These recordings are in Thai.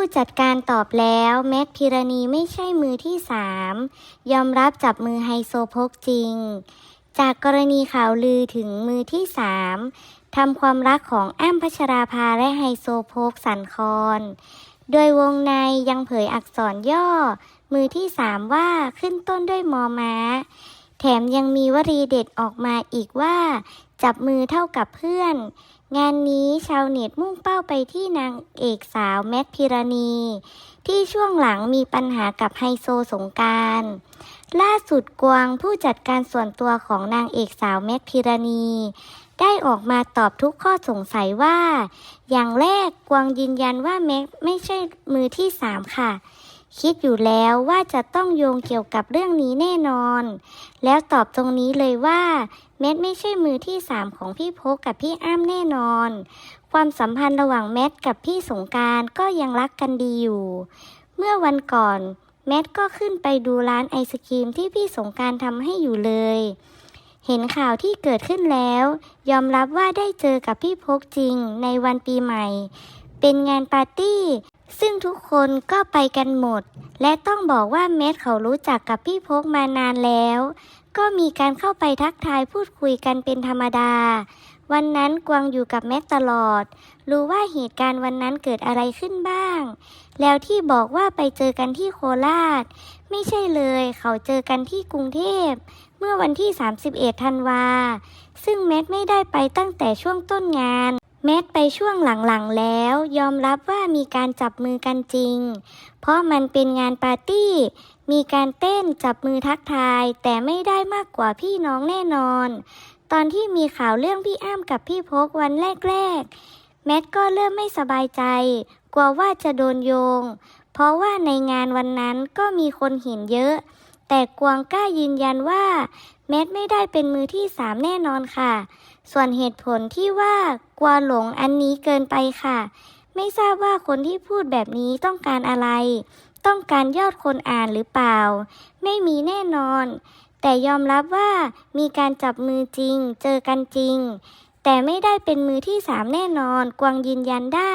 ผู้จัดการตอบแล้ว แมทพิรณีไม่ใช่มือที่สามยอมรับจับมือไฮโซโพกจริง จากกรณีข่าวลือถึงมือที่สามทำความรักของอ้ำพัชราภาและไฮโซโพกสันคอนโดยวงในยังเผยอักษรย่อ มือที่สามว่าขึ้นต้นด้วยมอม้า แถมยังมีวลีเด็ดออกมาอีกว่า จับมือเท่ากับเพื่อน งานนี้ชาวเน็ตมุ่งเป้าไปที่นางเอกสาวแมทพิรณี ที่ช่วงหลังมีปัญหากับไฮโซสงการล่าสุดกวางผู้จัดการส่วนตัวของนางเอกสาวแมทพิรณี ได้ออกมาตอบทุกข้อสงสัยว่า อย่างแรกกวางยืนยันว่าแม็กไม่ใช่มือที่สามค่ะ คิดอยู่แล้วว่าจะต้องโยงเกี่ยวกับเรื่องนี้แน่นอน แล้วตอบตรงนี้เลยว่าแมทไม่ใช่มือที่สามของพี่พกกับพี่อ้ำแน่นอน ความสัมพันธ์ระหว่างแมทกับพี่สงการก็ยังรักกันดีอยู่ เมื่อวันก่อนแมทก็ขึ้นไปดูร้านไอศครีมที่พี่สงการทำให้อยู่เลย เห็นข่าวที่เกิดขึ้นแล้ว ยอมรับว่าได้เจอกับพี่พกจริงในวันปีใหม่ เป็นงานปาร์ตี้ ซึ่งทุกคนก็ไปกันหมด และต้องบอกว่าแมทเขารู้จักกับพี่พกมานานแล้ว ก็มีการเข้าไปทักทายพูดคุยกันเป็นธรรมดา วันนั้นกวางอยู่กับแมทตลอด รู้ว่าเหตุการณ์วันนั้นเกิดอะไรขึ้นบ้าง แล้วที่บอกว่าไปเจอกันที่โคราช ไม่ใช่เลย เขาเจอกันที่กรุงเทพ เมื่อวันที่ 31 ธันวา ซึ่งแมทไม่ได้ไปตั้งแต่ช่วงต้นงาน แมทไปช่วงหลังๆแล้ว ยอมรับว่ามีการจับมือกันจริง เพราะมันเป็นงานปาร์ตี้ มีการเต้นจับมือทักทาย แต่ไม่ได้มากกว่าพี่น้องแน่นอน ตอนที่มีข่าวเรื่องพี่อ้ำกับพี่พกวันแรกๆ แมทก็เริ่มไม่สบายใจ กลัวว่าจะโดนโยง เพราะว่าในงานวันนั้นก็มีคนเห็นเยอะ แต่กวางกล้ายืนยันว่า แมทไม่ได้เป็นมือที่สามแน่นอนค่ะ ส่วนเหตุผลที่ว่ากลัวหลงอันนี้เกินไปค่ะ ไม่ทราบว่าคนที่พูดแบบนี้ต้องการอะไร ต้องการยอดคนอ่านหรือเปล่า ไม่มีแน่นอน แต่ยอมรับว่ามีการจับมือจริง เจอกันจริง แต่ไม่ได้เป็นมือที่สามแน่นอน กวางยืนยันได้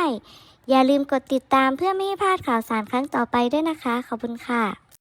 อย่าลืมกดติดตามเพื่อไม่ให้พลาดข่าวสารครั้งต่อไปด้วยนะคะ ขอบคุณค่ะ